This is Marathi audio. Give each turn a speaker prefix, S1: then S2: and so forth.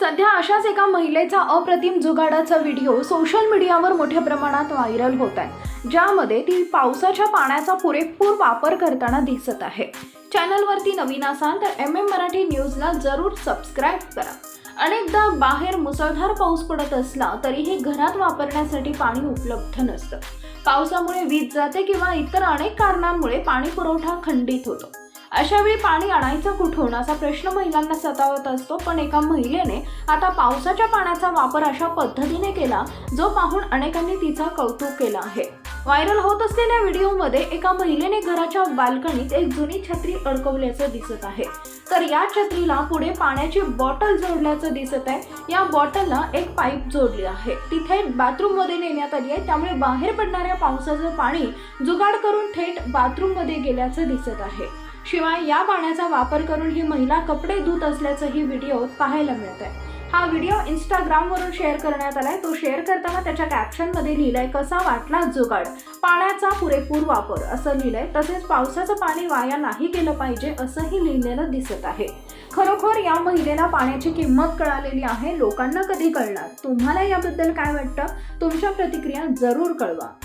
S1: सध्या अशाच एका महिलेचा अप्रतिम जुगाडाचा व्हिडिओ सोशल मीडियावर मोठ्या प्रमाणात व्हायरल होत आहे. ज्यामध्ये ती पावसाच्या पाण्याचा पुरेपूर वापर करताना दिसत आहे. चॅनलवरती नवीन असाल तर एम एम मराठी न्यूजला जरूर सबस्क्राईब करा. अनेकदा बाहेर मुसळधार पाऊस पडत असला तरीही घरात वापरण्यासाठी पाणी उपलब्ध नसतं. पावसामुळे वीज जाते किंवा इतर अनेक कारणांमुळे पाणी पुरवठा खंडित होतो. अशावेळी पाणी आणायचं कुठून असा प्रश्न महिलांना सतावत असतो. पण एका महिलेने आता पावसाच्या पाण्याचा वापर अशा पद्धतीने केला जो पाहून अनेकांनी तिचा कौतुक केलं आहे. व्हायरल होत असलेल्या व्हिडिओमध्ये एका महिलेने घराच्या बाल्कनीत एक जुनी छत्री अडकवल्याचं दिसत आहे. तर या छत्रीला पुढे पाण्याची बॉटल जोडल्याचं दिसत आहे. या बॉटलला एक पाईप जोडली आहे. तिथे बाथरूममध्ये बाथरूममध्ये नेण्यात आली आहे. त्यामुळे बाहेर पडणाऱ्या पावसाचं पाणी जुगाड करून थेट बाथरूममध्ये गेल्याचं दिसत आहे. शिवाय या पाण्याचा वापर करून ही महिला कपडे धुत असल्याचंही व्हिडिओ पाहायला मिळत आहे हा व्हिडिओ इंस्टाग्रामवरून शेअर करण्यात आलाय. तो शेअर करताना त्याच्या कॅप्शनमध्ये लिहिलंय कसा वाटला जुगाड? पाण्याचा पुरेपूर वापर. असं लिहिलंय. तसेच पावसाचं पाणी वाया नाही केलं पाहिजे असंही लिहिलेलं दिसत आहे. खरोखर या महिलेला पाण्याची किंमत कळालेली आहे? लोकांना कधी कळणार? तुम्हाला याबद्दल काय वाटतं? तुमच्या प्रतिक्रिया जरूर कळवा.